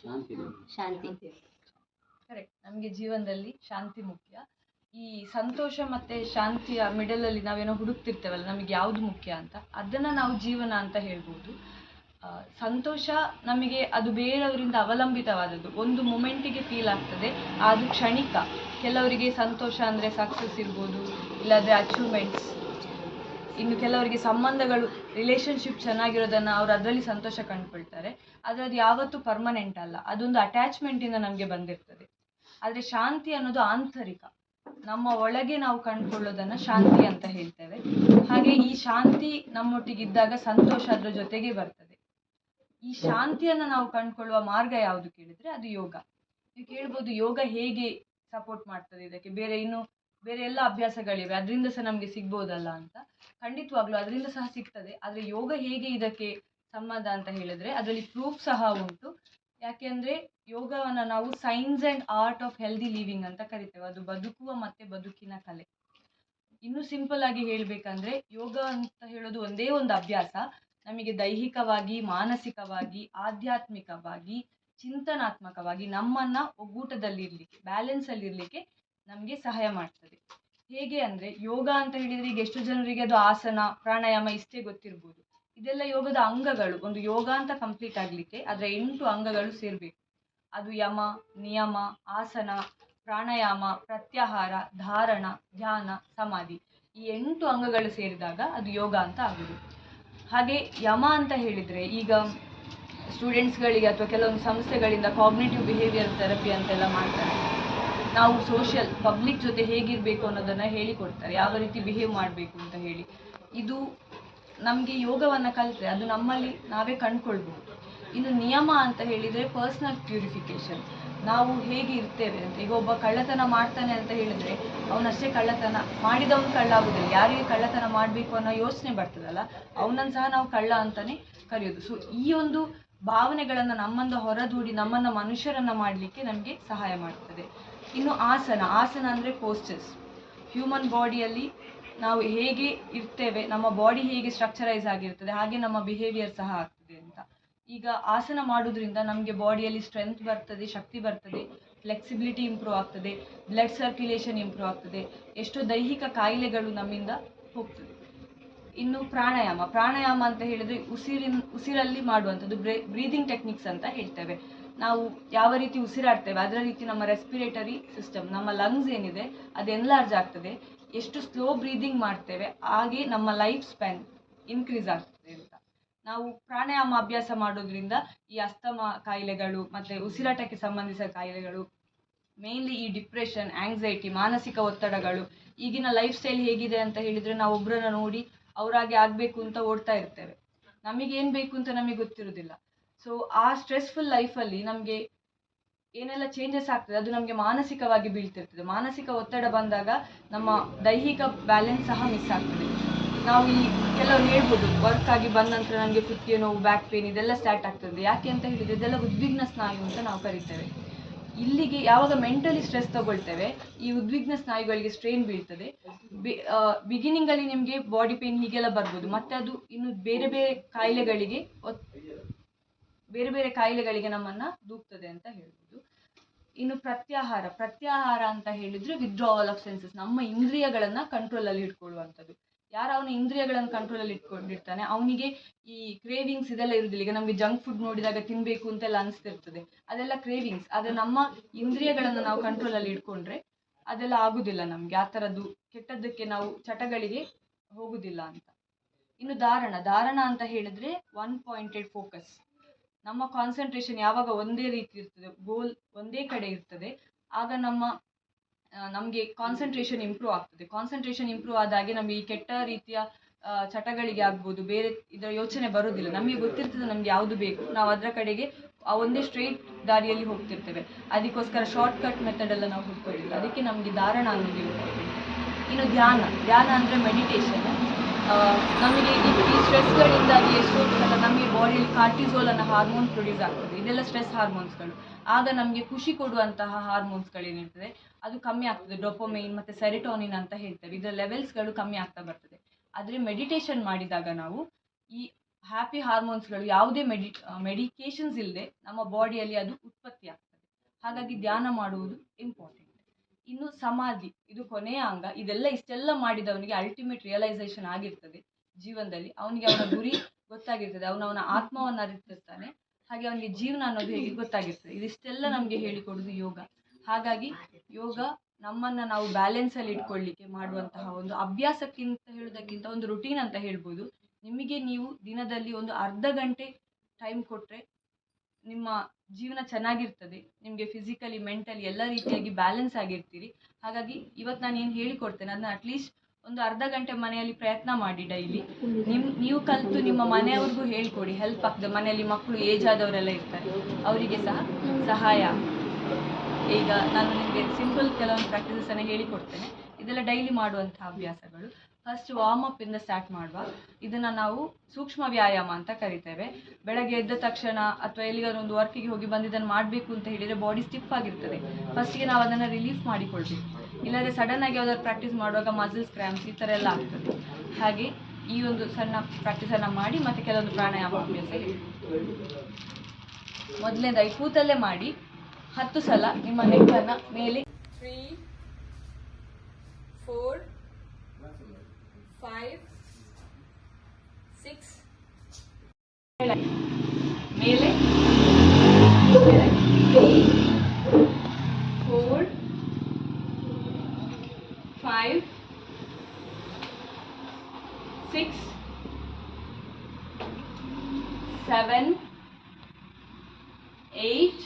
ಶಾಂತಿ ಶಾಂತಿ. Correct ನಮಗೆ ಜೀವನದಲ್ಲಿ ಶಾಂತಿ ಮುಖ್ಯ. ಈ ಸಂತೋಷ ಮತ್ತೆ ಶಾಂತಿಯ ಮಿಡಲ್ ಅಲ್ಲಿ ನಾವೇನೋ ಹುಡುಕ್ತಿರ್ತೇವಲ್ಲ ನಮಗೆ ಯಾವುದು ಮುಖ್ಯ ಅಂತ ಅದನ್ನ ನಾವು ಜೀವನ ಅಂತ ಹೇಳ್ಬೋದು. ಸಂತೋಷ ನಮಗೆ ಅದು ಬೇರೆಯವರಿಂದ ಅವಲಂಬಿತವಾದದ್ದು. ಒಂದು ಮೊಮೆಂಟಿಗೆ ಫೀಲ್ ಆಗ್ತದೆ ಅದು ಕ್ಷಣಿಕ. ಕೆಲವರಿಗೆ ಸಂತೋಷ ಅಂದರೆ ಸಕ್ಸಸ್ ಇರ್ಬೋದು ಇಲ್ಲಾಂದರೆ ಅಚೀವ್ಮೆಂಟ್ಸ್ ಇನ್ನು ಕೆಲವರಿಗೆ ಸಂಬಂಧಗಳು ರಿಲೇಶನ್ಶಿಪ್ ಚೆನ್ನಾಗಿರೋದನ್ನು ಅವ್ರು ಅದರಲ್ಲಿ ಸಂತೋಷ ಕಂಡುಕೊಳ್ತಾರೆ. ಆದರೆ ಅದು ಯಾವತ್ತೂ ಪರ್ಮನೆಂಟ್ ಅಲ್ಲ. ಅದೊಂದು ಅಟ್ಯಾಚ್ಮೆಂಟಿಂದ ನಮಗೆ ಬಂದಿರ್ತದೆ. ಆದರೆ ಶಾಂತಿ ಅನ್ನೋದು ಆಂತರಿಕ. ನಮ್ಮ ಒಳಗೆ ನಾವು ಕಂಡುಕೊಳ್ಳೋದನ್ನ ಶಾಂತಿ ಅಂತ ಹೇಳ್ತೇವೆ. ಹಾಗೆ ಈ ಶಾಂತಿ ನಮ್ಮೊಟ್ಟಿಗಿದ್ದಾಗ ಸಂತೋಷ ಅದ್ರ ಜೊತೆಗೆ ಬರ್ತದೆ. ಈ ಶಾಂತಿಯನ್ನ ನಾವು ಕಂಡುಕೊಳ್ಳುವ ಮಾರ್ಗ ಯಾವುದು ಕೇಳಿದ್ರೆ ಅದು ಯೋಗ. ನೀವು ಕೇಳ್ಬೋದು ಯೋಗ ಹೇಗೆ ಸಪೋರ್ಟ್ ಮಾಡ್ತದೆ ಇದಕ್ಕೆ? ಬೇರೆ ಇನ್ನು ಬೇರೆ ಎಲ್ಲ ಅಭ್ಯಾಸಗಳಿವೆ. ಅದರಿಂದ ಸಹ ನಮಗೆ ಸಿಗ್ಬೋದಲ್ಲ ಅಂತ. ಖಂಡಿತವಾಗ್ಲೂ ಅದರಿಂದ ಸಹ ಸಿಗ್ತದೆ. ಆದರೆ ಯೋಗ ಹೇಗೆ ಇದಕ್ಕೆ ಸಂಬಂಧ ಅಂತ ಹೇಳಿದ್ರೆ ಅದರಲ್ಲಿ ಪ್ರೂಫ್ ಸಹ ಉಂಟು. ಯಾಕೆಂದ್ರೆ ಯೋಗವನ್ನ ನಾವು science and art of healthy living ಅಂತ ಕರಿತೇವೆ. ಅದು ಬದುಕುವ ಮತ್ತೆ ಬದುಕಿನ ಕಲೆ. ಇನ್ನು ಸಿಂಪಲ್ ಆಗಿ ಹೇಳಬೇಕಂದ್ರೆ ಯೋಗ ಅಂತ ಹೇಳೋದು ಒಂದೇ ಒಂದು ಅಭ್ಯಾಸ. ನಮಗೆ ದೈಹಿಕವಾಗಿ, ಮಾನಸಿಕವಾಗಿ, ಆಧ್ಯಾತ್ಮಿಕವಾಗಿ, ಚಿಂತನಾತ್ಮಕವಾಗಿ ನಮ್ಮನ್ನ ಒಗ್ಗೂಟದಲ್ಲಿರಲಿಕ್ಕೆ ಬ್ಯಾಲೆನ್ಸ್ ಅಲ್ಲಿ ಇರ್ಲಿಕ್ಕೆ ನಮಗೆ ಸಹಾಯ ಮಾಡ್ತದೆ. ಹೇಗೆ ಅಂದ್ರೆ ಯೋಗ ಅಂತ ಹೇಳಿದ್ರೆ ಈಗ ಎಷ್ಟು ಜನರಿಗೆ ಅದು ಆಸನ, ಪ್ರಾಣಾಯಾಮ ಇಷ್ಟೇ ಗೊತ್ತಿರ್ಬೋದು. ಇದೆಲ್ಲ ಯೋಗದ ಅಂಗಗಳು, ಒಂದು ಯೋಗ ಅಂತ ಕಂಪ್ಲೀಟ್ ಆಗಲಿಕ್ಕೆ ಅದರ ಎಂಟು ಅಂಗಗಳು ಸೇರಬೇಕು. ಅದು ಯಮ, ನಿಯಮ, ಆಸನ, ಪ್ರಾಣಾಯಾಮ, ಪ್ರತ್ಯಾಹಾರ, ಧಾರಣ, ಧ್ಯಾನ, ಸಮಾಧಿ. ಈ ಎಂಟು ಅಂಗಗಳು ಸೇರಿದಾಗ ಅದು ಯೋಗ ಅಂತ ಆಗೋದು. ಹಾಗೆ ಯಮ ಅಂತ ಹೇಳಿದ್ರೆ ಈಗ ಸ್ಟೂಡೆಂಟ್ಸ್ಗಳಿಗೆ ಅಥವಾ ಕೆಲವೊಂದು ಸಂಸ್ಥೆಗಳಿಂದ ಕಾಗ್ನೇಟಿವ್ ಬಿಹೇವಿಯರ್ ಥೆರಪಿ ಅಂತೆಲ್ಲ ಮಾಡ್ತಾರೆ. ನಾವು ಸೋಷಿಯಲ್ ಪಬ್ಲಿಕ್ ಜೊತೆ ಹೇಗಿರಬೇಕು ಅನ್ನೋದನ್ನ ಹೇಳಿಕೊಡ್ತಾರೆ ಯಾವ ರೀತಿ ಬಿಹೇವ್ ಮಾಡಬೇಕು ಅಂತ ಹೇಳಿ. ಇದು ನಮಗೆ ಯೋಗವನ್ನು ಕಲಿತ್ರೆ ಅದು ನಮ್ಮಲ್ಲಿ ನಾವೇ ಕಂಡ್ಕೊಳ್ಬಹುದು ಇನ್ನು ನಿಯಮ ಅಂತ ಹೇಳಿದರೆ ಪರ್ಸ್ನಲ್ ಪ್ಯೂರಿಫಿಕೇಶನ್ ನಾವು ಹೇಗೆ ಇರ್ತೇವೆ ಅಂತ, ಈಗ ಒಬ್ಬ ಕಳ್ಳತನ ಮಾಡ್ತಾನೆ ಅಂತ ಹೇಳಿದ್ರೆ ಅವನಷ್ಟೇ ಕಳ್ಳತನ, ಮಾಡಿದವನು ಕಳ್ಳ ಆಗುದಿಲ್ಲ ಯಾರಿಗೆ ಕಳ್ಳತನ ಮಾಡಬೇಕು ಅನ್ನೋ ಯೋಚನೆ ಬರ್ತದಲ್ಲ, ಅವನನ್ನು ಸಹ ನಾವು ಕಳ್ಳ ಅಂತಾನೆ ಕರೆಯೋದು. ಸೊ ಈ ಒಂದು ಭಾವನೆಗಳನ್ನು ನಮ್ಮನ್ನು ಹೊರದೂಡಿ ನಮ್ಮನ್ನ ಮನುಷ್ಯರನ್ನ ಮಾಡಲಿಕ್ಕೆ ನಮಗೆ ಸಹಾಯ ಮಾಡ್ತದೆ. ಇನ್ನು ಆಸನ ಆಸನ ಅಂದರೆ ಪೋಸ್ಟರ್ಸ್ ಹ್ಯೂಮನ್ ಬಾಡಿಯಲ್ಲಿ ನಾವು ಹೇಗೆ ಇರ್ತೇವೆ, ನಮ್ಮ ಬಾಡಿ ಹೇಗೆ ಸ್ಟ್ರಕ್ಚರೈಸ್ ಆಗಿರ್ತದೆ, ಹಾಗೆ ನಮ್ಮ ಬಿಹೇವಿಯರ್ ಸಹ ಆಗ್ತದೆ ಅಂತ. ಈಗ ಆಸನ ಮಾಡೋದ್ರಿಂದ ನಮಗೆ ಬಾಡಿಯಲ್ಲಿ ಸ್ಟ್ರೆಂತ್ ಬರ್ತದೆ, ಶಕ್ತಿ ಬರ್ತದೆ ಫ್ಲೆಕ್ಸಿಬಿಲಿಟಿ ಇಂಪ್ರೂವ್ ಆಗ್ತದೆ ಬ್ಲಡ್ ಸರ್ಕ್ಯುಲೇಷನ್ ಇಂಪ್ರೂವ್ ಆಗ್ತದೆ, ಎಷ್ಟೋ ದೈಹಿಕ ಕಾಯಿಲೆಗಳು ನಮ್ಮಿಂದ ಹೋಗ್ತದೆ. ಇನ್ನು ಪ್ರಾಣಾಯಾಮ. ಪ್ರಾಣಾಯಾಮ ಅಂತ ಹೇಳಿದ್ರೆ ಉಸಿರಿನ, ಉಸಿರಲ್ಲಿ ಮಾಡುವಂಥದ್ದು ಬ್ರೀದಿಂಗ್ ಟೆಕ್ನಿಕ್ಸ್ ಅಂತ ಹೇಳ್ತೇವೆ. ನಾವು ಯಾವ ರೀತಿ ಉಸಿರಾಡ್ತೇವೆ, ಅದರ ರೀತಿ ನಮ್ಮ ರೆಸ್ಪಿರೇಟರಿ ಸಿಸ್ಟಮ್, ನಮ್ಮ ಲಂಗ್ಸ್ ಏನಿದೆ, ಅದು ಎನ್ಲಾರ್ಜ್ ಆಗ್ತದೆ. ಎಷ್ಟು ಸ್ಲೋ ಬ್ರೀದಿಂಗ್ ಮಾಡ್ತೇವೆ, ಹಾಗೆ ನಮ್ಮ ಲೈಫ್ ಸ್ಪ್ಯಾನ್ ಇನ್ಕ್ರೀಸ್ ಆಗ್ತದೆ ಅಂತ. ನಾವು ಪ್ರಾಣಾಯಾಮ ಅಭ್ಯಾಸ ಮಾಡೋದ್ರಿಂದ ಈ ಅಸ್ತಮ ಕಾಯಿಲೆಗಳು, ಮತ್ತೆ ಉಸಿರಾಟಕ್ಕೆ ಸಂಬಂಧಿಸಿದ ಕಾಯಿಲೆಗಳು ಮೇನ್ಲಿ ಈ ಡಿಪ್ರೆಷನ್ ಆಂಗ್ಸೈಟಿ ಮಾನಸಿಕ ಒತ್ತಡಗಳು, ಈಗಿನ ಲೈಫ್ ಸ್ಟೈಲ್ ಹೇಗಿದೆ ಅಂತ ಹೇಳಿದ್ರೆ ನಾವು ಒಬ್ಬರನ್ನ ನೋಡಿ ಅವರಾಗೆ ಆಗಬೇಕು ಅಂತ ಓಡ್ತಾ ಇರ್ತೇವೆ. ನಮಗೆ ಏನು ಬೇಕು ಅಂತ ನಮಗೆ ಗೊತ್ತಿರೋದಿಲ್ಲ. ಸೊ ಆ ಸ್ಟ್ರೆಸ್ಫುಲ್ ಲೈಫಲ್ಲಿ ನಮಗೆ ಏನೆಲ್ಲ ಚೇಂಜಸ್ ಆಗ್ತದೆ, ಅದು ನಮಗೆ ಮಾನಸಿಕವಾಗಿ ಬೀಳ್ತಿರ್ತದೆ. ಮಾನಸಿಕ ಒತ್ತಡ ಬಂದಾಗ ನಮ್ಮ ದೈಹಿಕ ಬ್ಯಾಲೆನ್ಸ್ ಸಹ ಮಿಸ್ ಆಗ್ತದೆ. ನಾವು ಈ ಕೆಲವರು ಹೇಳ್ಬೋದು ವರ್ಕ್ ಆಗಿ ಬಂದ ನಂತರ ನನಗೆ ಕುತ್ತಿಗೆ ನೋವು ಬ್ಯಾಕ್ ಪೇನ್ ಇದೆಲ್ಲ ಸ್ಟಾರ್ಟ್ ಆಗ್ತದೆ. ಯಾಕೆ ಅಂತ ಹೇಳಿದ್ರೆ, ಇದೆಲ್ಲ ಉದ್ವಿಗ್ನ ಸ್ನಾಯು ಅಂತ ನಾವು ಕರಿತೇವೆ. ಇಲ್ಲಿಗೆ ಯಾವಾಗ ಮೆಂಟಲಿ ಸ್ಟ್ರೆಸ್ ತಗೊಳ್ತೇವೆ, ಈ ಉದ್ವಿಗ್ನ ಸ್ನಾಯುಗಳಿಗೆ ಸ್ಟ್ರೈನ್ ಬೀಳ್ತದೆ. ಬಿಗಿನಿಂಗ್ ಅಲ್ಲಿ ನಿಮಗೆ ಬಾಡಿ ಪೇನ್ ಹೀಗೆಲ್ಲ ಬರ್ಬೋದು. ಮತ್ತೆ ಅದು ಇನ್ನು ಬೇರೆ ಬೇರೆ ಕಾಯಿಲೆಗಳಿಗೆ ಬೇರೆ ಬೇರೆ ಕಾಯಿಲೆಗಳಿಗೆ ನಮ್ಮನ್ನ ದೂಕ್ತದೆ ಅಂತ ಹೇಳ್ಬೋದು. ಇನ್ನು ಪ್ರತ್ಯಾಹಾರ ಪ್ರತ್ಯಾಹಾರ ಅಂತ ಹೇಳಿದ್ರೆ ವಿತ್ಡ್ರಾವಲ್ ಆಫ್ ಸೆನ್ಸಸ್ ನಮ್ಮ ಇಂದ್ರಿಯಗಳನ್ನ ಕಂಟ್ರೋಲ್ ಅಲ್ಲಿ ಇಟ್ಕೊಳ್ಳುವಂಥದ್ದು. ಯಾರು ಅವನ ಇಂದ್ರಿಯಗಳನ್ನು ಕಂಟ್ರೋಲ್ ಅಲ್ಲಿ ಇಟ್ಕೊಂಡಿರ್ತಾನೆ, ಅವನಿಗೆ ಈ ಕ್ರೇವಿಂಗ್ಸ್ ಇದೆಲ್ಲ ಇರುದಿಲ್ಲ. ಈಗ ನಮಗೆ ಜಂಕ್ ಫುಡ್ ನೋಡಿದಾಗ ತಿನ್ಬೇಕು ಅಂತೆಲ್ಲ ಅನಿಸ್ತಿರ್ತದೆ. ಅದೆಲ್ಲ ಕ್ರೇವಿಂಗ್ಸ್ ಆದ್ರೆ ನಮ್ಮ ಇಂದ್ರಿಯಗಳನ್ನು ನಾವು ಕಂಟ್ರೋಲ್ ಅಲ್ಲಿ ಇಟ್ಕೊಂಡ್ರೆ ಅದೆಲ್ಲ ಆಗುದಿಲ್ಲ ನಮ್ಗೆ. ಆ ಥರದ್ದು ಕೆಟ್ಟದ್ದಕ್ಕೆ ನಾವು ಚಟಗಳಿಗೆ ಹೋಗುದಿಲ್ಲ ಅಂತ. ಇನ್ನು ಧಾರಣ. ಧಾರಣ ಅಂತ ಹೇಳಿದ್ರೆ ಒನ್ ಪಾಯಿಂಟೆಡ್ ಫೋಕಸ್ ನಮ್ಮ ಕಾನ್ಸಂಟ್ರೇಷನ್ ಯಾವಾಗ ಒಂದೇ ರೀತಿ ಇರ್ತದೆ ಗೋಲ್ ಒಂದೇ ಕಡೆ ಇರ್ತದೆ, ಆಗ ನಮ್ಮ ನಮಗೆ ಕಾನ್ಸಂಟ್ರೇಷನ್ ಇಂಪ್ರೂವ್ ಆಗ್ತದೆ. ಕಾನ್ಸಂಟ್ರೇಷನ್ ಇಂಪ್ರೂವ್ ಆದಾಗೆ ನಮಗೆ ಈ ಕೆಟ್ಟ ರೀತಿಯ ಚಟಗಳಿಗೆ ಆಗ್ಬೋದು. ಬೇರೆ ಇದರ ಯೋಚನೆ ಬರೋದಿಲ್ಲ. ನಮಗೆ ಗೊತ್ತಿರ್ತದೆ ನಮ್ಗೆ ಯಾವುದು ಬೇಕು. ನಾವು ಅದರ ಕಡೆಗೆ ಆ ಒಂದೇ ಸ್ಟ್ರೈಟ್ ದಾರಿಯಲ್ಲಿ ಹೋಗ್ತಿರ್ತೇವೆ. ಅದಕ್ಕೋಸ್ಕರ ಶಾರ್ಟ್ ಕಟ್ ಮೆಥಡ್ ಎಲ್ಲ ನಾವು ಹುಡ್ಕೋದಿಲ್ಲ. ಅದಕ್ಕೆ ನಮಗೆ ಧಾರಣ ಅನ್ನೋದು ಇನ್ನು ಧ್ಯಾನ. ಧ್ಯಾನ ಅಂದರೆ ಮೆಡಿಟೇಷನ್ ನಮಗೆ ಈ ಸ್ಟ್ರೆಸ್ಗಳಿಂದಾಗಿ ಎಷ್ಟೋ ಬಾಡಿಯಲ್ಲಿ ಕಾರ್ಟಿಸೋಲ್ ಅನ್ನೋ ಹಾರ್ಮೋನ್ ಪ್ರೊಡ್ಯೂಸ್ ಆಗ್ತದೆ. ಇದೆಲ್ಲ ಸ್ಟ್ರೆಸ್ ಹಾರ್ಮೋನ್ಸ್ಗಳು ಆಗ ನಮಗೆ ಖುಷಿ ಕೊಡುವಂತಹ ಹಾರ್ಮೋನ್ಸ್ಗಳೇನಿರ್ತದೆ ಅದು ಕಮ್ಮಿ ಆಗ್ತದೆ. ಡೊಪೊಮೈನ್ ಮತ್ತು ಸೆರಿಟೋನಿನ್ ಅಂತ ಹೇಳ್ತಾರೆ. ಇದರ ಲೆವೆಲ್ಸ್ಗಳು ಕಮ್ಮಿ ಆಗ್ತಾ ಬರ್ತದೆ. ಆದರೆ ಮೆಡಿಟೇಷನ್ ಮಾಡಿದಾಗ ನಾವು ಈ ಹ್ಯಾಪಿ ಹಾರ್ಮೋನ್ಸ್ಗಳು ಯಾವುದೇ ಮೆಡಿ ಮೆಡಿಕೇಶನ್ಸ್ ಇಲ್ಲದೆ ನಮ್ಮ ಬಾಡಿಯಲ್ಲಿ ಅದು ಉತ್ಪತ್ತಿ ಆಗ್ತದೆ. ಹಾಗಾಗಿ ಧ್ಯಾನ ಮಾಡುವುದು ಇಂಪಾರ್ಟೆಂಟ್ ಇನ್ನು ಸಮಾಧಿ, ಇದು ಕೊನೆಯ ಅಂಗ. ಇದೆಲ್ಲ ಇಷ್ಟೆಲ್ಲ ಮಾಡಿದವನಿಗೆ ಅಲ್ಟಿಮೇಟ್ ರಿಯಲೈಸೇಷನ್ ಆಗಿರ್ತದೆ ಜೀವನದಲ್ಲಿ. ಅವನಿಗೆ ಅವನ ಗುರಿ ಗೊತ್ತಾಗಿರ್ತದೆ. ಅವನು ಅವನ ಆತ್ಮವನ್ನು ಅರಿತಿರ್ತಾನೆ. ಹಾಗೆ ಅವನಿಗೆ ಜೀವನ ಅನ್ನೋದು ಹೇಗೆ ಗೊತ್ತಾಗಿರ್ತದೆ. ಇದಿಷ್ಟೆಲ್ಲ ನಮಗೆ ಹೇಳಿಕೊಡೋದು ಯೋಗ. ಹಾಗಾಗಿ ಯೋಗ ನಮ್ಮನ್ನ ನಾವು ಬ್ಯಾಲೆನ್ಸ್ ಅಲ್ಲಿ ಇಟ್ಕೊಳ್ಳಿಕ್ಕೆ ಮಾಡುವಂತಹ ಒಂದು ಅಭ್ಯಾಸಕ್ಕಿಂತ ಹೇಳೋದಕ್ಕಿಂತ ಒಂದು ರುಟೀನ್ ಅಂತ ಹೇಳ್ಬೋದು. ನಿಮಗೆ ನೀವು ದಿನದಲ್ಲಿ ಒಂದು ಅರ್ಧ ಗಂಟೆ ಟೈಮ್ ಕೊಟ್ಟರೆ ನಿಮ್ಮ ಜೀವನ ಚೆನ್ನಾಗಿರ್ತದೆ. ನಿಮಗೆ ಫಿಸಿಕಲಿ ಮೆಂಟಲಿ ಎಲ್ಲ ರೀತಿಯಾಗಿ ಬ್ಯಾಲೆನ್ಸ್ ಆಗಿರ್ತೀರಿ. ಹಾಗಾಗಿ ಇವತ್ತು ನಾನು ಏನು ಹೇಳಿಕೊಡ್ತೇನೆ, ಅದನ್ನ ಅಟ್ಲೀಸ್ಟ್ ಒಂದು ಅರ್ಧ ಗಂಟೆ ಮನೆಯಲ್ಲಿ ಪ್ರಯತ್ನ ಮಾಡಿ ಡೈಲಿ. ನಿಮ್, ನೀವು ಕಲಿತು ನಿಮ್ಮ ಮನೆಯವ್ರಿಗೂ ಹೇಳ್ಕೊಡಿ ಹೆಲ್ಪ್ ಆಗ್ತದೆ. ಮನೆಯಲ್ಲಿ ಮಕ್ಕಳು ಏಜ್ ಆದವರೆಲ್ಲ ಇರ್ತಾರೆ. ಅವರಿಗೆ ಸಹ ಸಹಾಯ. ಈಗ ನಾನು ನಿಮಗೆ ಸಿಂಪಲ್ ಕೆಲವೊಂದು ಪ್ರಾಕ್ಟೀಸನ್ನು ಹೇಳಿಕೊಡ್ತೇನೆ. ಇದೆಲ್ಲ ಡೈಲಿ ಮಾಡುವಂತಹ ಅಭ್ಯಾಸಗಳು. ಫಸ್ಟ್ ವಾರ್ಮ್ ಅಪ್ ಇಂದ ಸ್ಟಾರ್ಟ್ ಮಾಡುವ. ಇದನ್ನು ನಾವು ಸೂಕ್ಷ್ಮ ವ್ಯಾಯಾಮ ಅಂತ ಕರಿತೇವೆ. ಬೆಳಗ್ಗೆ ಎದ್ದ ತಕ್ಷಣ ಅಥವಾ ಎಲ್ಲಿಗಾದ್ರೂ ಒಂದು ವರ್ಕಿಗೆ ಹೋಗಿ ಬಂದಿದ್ದನ್ನು ಮಾಡಬೇಕು ಅಂತ ಹೇಳಿದರೆ ಬಾಡಿ ಸ್ಟಿಫ್ ಆಗಿರ್ತದೆ. ಫಸ್ಟಿಗೆ ನಾವು ಅದನ್ನು ರಿಲೀಫ್ ಮಾಡಿಕೊಳ್ಬೇಕು. ಇಲ್ಲಾಂದರೆ ಸಡನ್ ಆಗಿ ಯಾವ್ದಾದ್ರು ಪ್ರಾಕ್ಟೀಸ್ ಮಾಡುವಾಗ ಮಸಲ್ಸ್ ಕ್ರ್ಯಾಂಪ್ಸ್ ಈ ಥರ ಎಲ್ಲ ಆಗ್ತದೆ. ಹಾಗೆ ಈ ಒಂದು ಸಣ್ಣ ಪ್ರಾಕ್ಟೀಸನ್ನು ಮಾಡಿ ಮತ್ತು ಕೆಲವೊಂದು ಪ್ರಾಣಾಯಾಮ ಅಭ್ಯಾಸ ಮೊದಲನೇದಾಗಿ ಕೂತಲ್ಲೇ ಮಾಡಿ. ಹತ್ತು ಸಲ ನಿಮ್ಮ ನೆಕ್ಕನ್ನು ಮೇಲೆ. Three four five, six. ಮೇಲೆ eight, four, five, six, seven, eight.